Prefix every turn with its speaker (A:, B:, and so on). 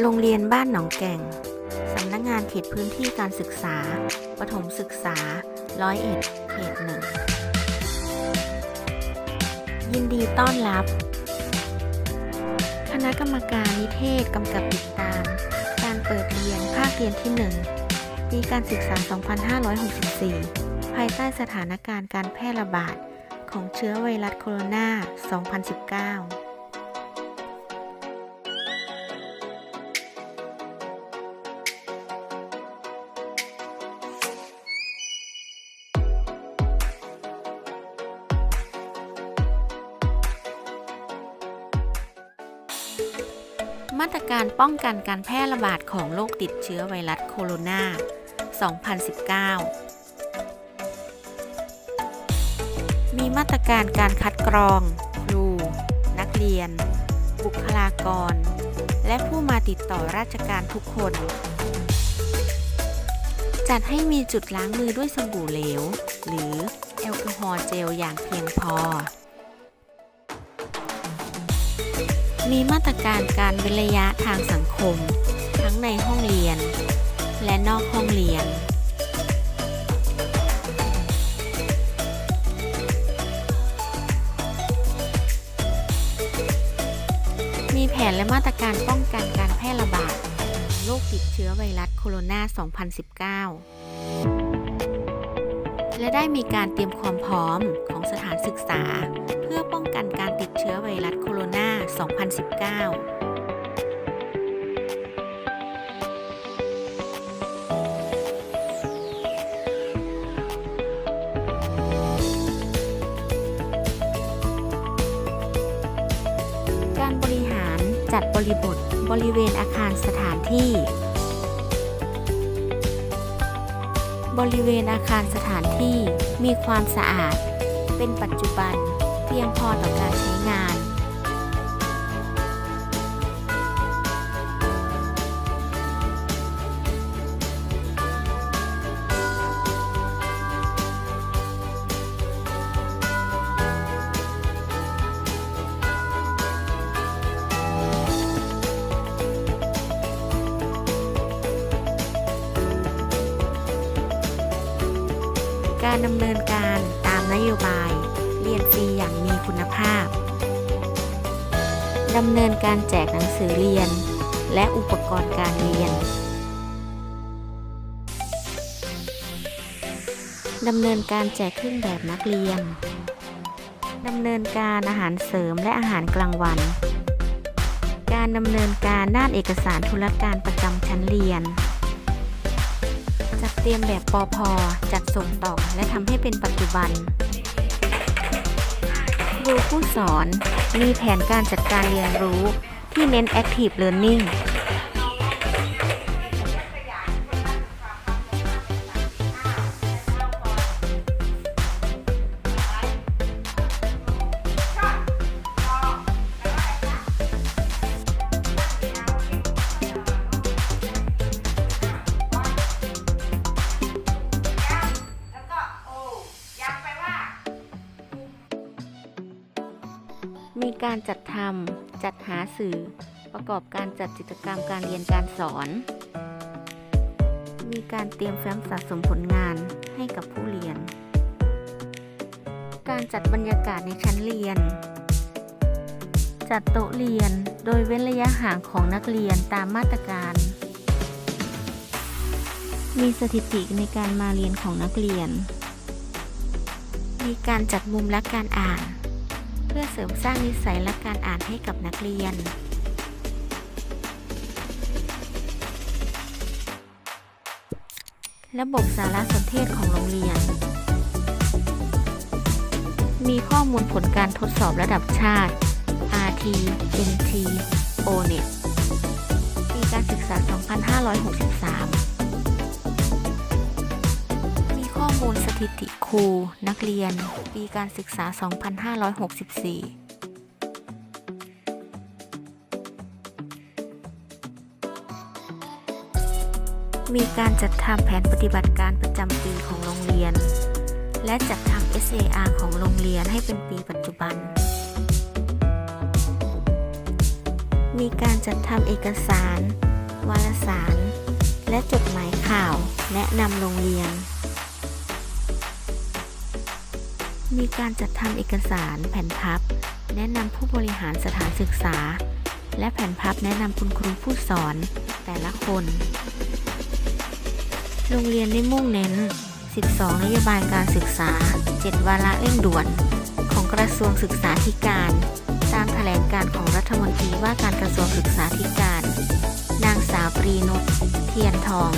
A: โรงเรียนบ้านหนองแก่ง สำนักงานเขตพื้นที่การศึกษา ประถมศึกษา ร้อยเอ็ด เขตหนึ่ง ยินดีต้อนรับ คณะกรรมการนิเทศกำกับติดตาม การเปิดเรียนภาคเรียนที่ 1 ปีการศึกษา 2564 ภายใต้สถานการณ์การแพร่ระบาดของเชื้อไวรัสโคโรนา 2019 มาตรการป้องกันการแพร่ระบาดของโรคติดเชื้อไวรัสโคโรนา 2019 มีมาตรการการคัดกรอง ครู นักเรียน บุคลากร และผู้มาติดต่อราชการทุกคน จัดให้มีจุดล้างมือด้วยสบู่เหลว หรือแอลกอฮอล์เจลอย่างเพียงพอ มีมาตรการการเว้นระยะทางสังคม ทั้งในห้องเรียน และนอกห้องเรียน มีแผนและมาตรการป้องกันการแพร่ระบาดของโรคติดเชื้อไวรัสโคโรนา 2019 และได้มีการเตรียมความพร้อมของสถานศึกษา เพื่อป้องกันการติดเชื้อไวรัสโคโรนา 2019การบริหารจัดบริบทบริเวณอาคารสถานที่ บริเวณอาคารสถานที่มีความสะอาด เป็นปัจจุบันเพียงพอต่อการใช้งาน การดำเนินการตามนโยบาย เรียนฟรีอย่างมีคุณภาพดำเนินการแจกหนังสือเรียน และอุปกรณ์การเรียนดำเนินการแจกเครื่องแบบนักเรียนดำเนินการอาหารเสริมและอาหารกลางวัน การดำเนินการด้านเอกสารธุรการประจำชั้นเรียน เตรียมแบบปอพอจัดส่งต่อและทำให้เป็นปัจจุบันครูผู้สอนมีแผนการจัดการเรียนรู้ที่เน้น Active Learning มีการจัดทำจัดหาสื่อ ประกอบการจัดกิจกรรมการเรียนการสอน มีการเตรียมแฟ้มสะสมผลงานให้กับผู้เรียน การจัดบรรยากาศในชั้นเรียน จัดโต๊ะเรียนโดยเว้นระยะห่างของนักเรียนตามมาตรการ มีสถิติในการมาเรียนของนักเรียน มีการจัดมุมและการอ่าน พื่อเสริมสร้างนิสัยและการอ่านให้กับนักเรียน ระบบสารสนเทศของโรงเรียน มีข้อมูลผลการทดสอบระดับชาติ RT NT ONET ปีการศึกษา 2563 มีข้อมูลสถิติครูนักเรียน ปีการศึกษา 2564มีการจัดทำแผนปฏิบัติการประจำปีของโรงเรียน และจัดทำ SAR ของโรงเรียนให้เป็นปีปัจจุบัน มีการจัดทำเอกสาร วารสาร และจดหมายข่าว แนะนำโรงเรียน มีการจัดทำเอกสารแผ่นพับ แนะนำผู้บริหารสถานศึกษา และแผ่นพับแนะนำคุณครูผู้สอน แต่ละคน โรงเรียนได้มุ่งเน้น 12 นโยบายการศึกษา 7 วาระเร่งด่วน ของกระทรวงศึกษาธิการ ตามแถลงการของรัฐมนตรีว่าการกระทรวงศึกษาธิการ นางสาวตรีนุชเทียนทอง